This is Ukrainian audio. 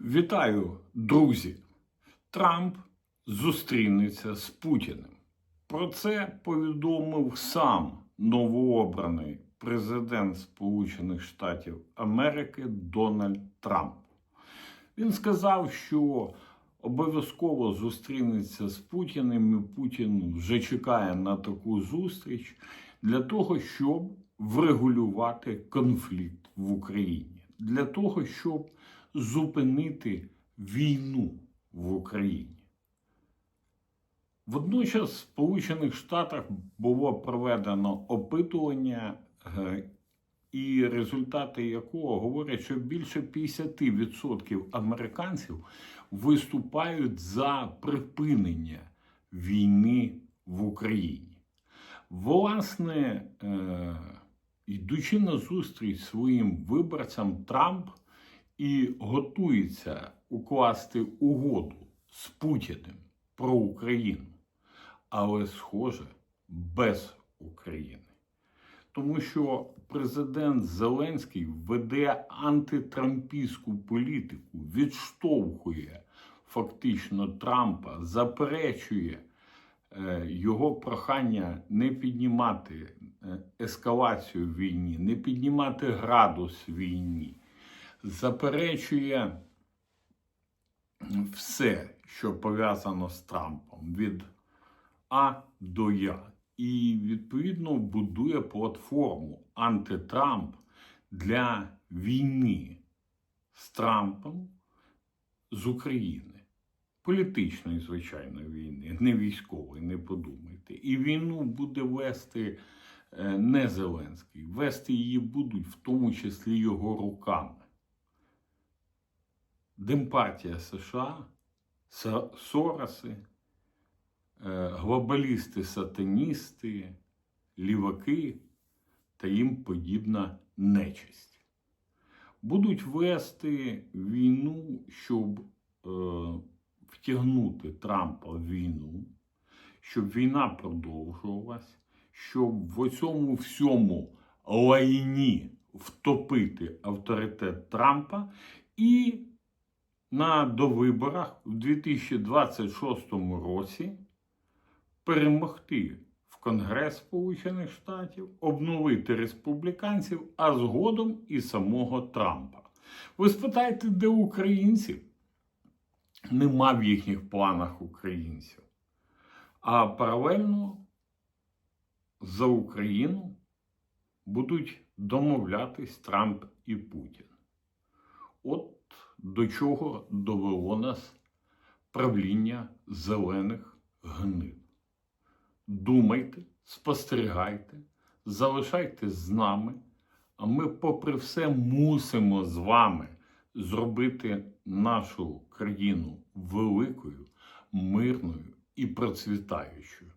Вітаю, друзі! Трамп зустрінеться з Путіним. Про це повідомив сам новообраний президент Сполучених Штатів Америки Дональд Трамп. Він сказав, що обов'язково зустрінеться з Путіним, і Путін вже чекає на таку зустріч для того, щоб врегулювати конфлікт в Україні, для того, щоб зупинити війну в Україні. Водночас в Сполучених Штатах було проведено опитування, е, і результати якого говорять, що більше 50% американців виступають за припинення війни в Україні. Власне, е, йдучи на зустріч своїм виборцям, Трамп і готується укласти угоду з Путіним про Україну, але, схоже, без України. Тому що президент Зеленський веде антитрампійську політику, відштовхує фактично Трампа, заперечує е, його прохання не піднімати е, ескалацію в війні, не піднімати градус війні, заперечує все, що пов'язано з Трампом від А до Я. І відповідно будує платформу антитрамп для війни з Трампом з України. Політичної, звичайно, війни, не військової, не подумайте. І війну буде вести е, не Зеленський. Вести її будуть в тому числі його руками. Демпартія США, Сороси, е, глобалісти-сатаністи, ліваки та їм подібна нечисть. Будуть вести війну, щоб е, втягнути Трампа в війну, щоб війна продовжувалась, щоб в цьому всьому лайні втопити авторитет Трампа і на довиборах в 2026 році перемогти в Конгрес Сполучених Штатів, обновити республіканців, а згодом і самого Трампа. Ви спитаєте, де українці? Нема в їхніх планах українців. А паралельно за Україну будуть домовлятись Трамп і Путін. От до чого довело нас правління зелених гнид. Думайте, спостерігайте, залишайтесь з нами, а ми, попри все, мусимо з вами зробити нашу країну великою, мирною і процвітаючою.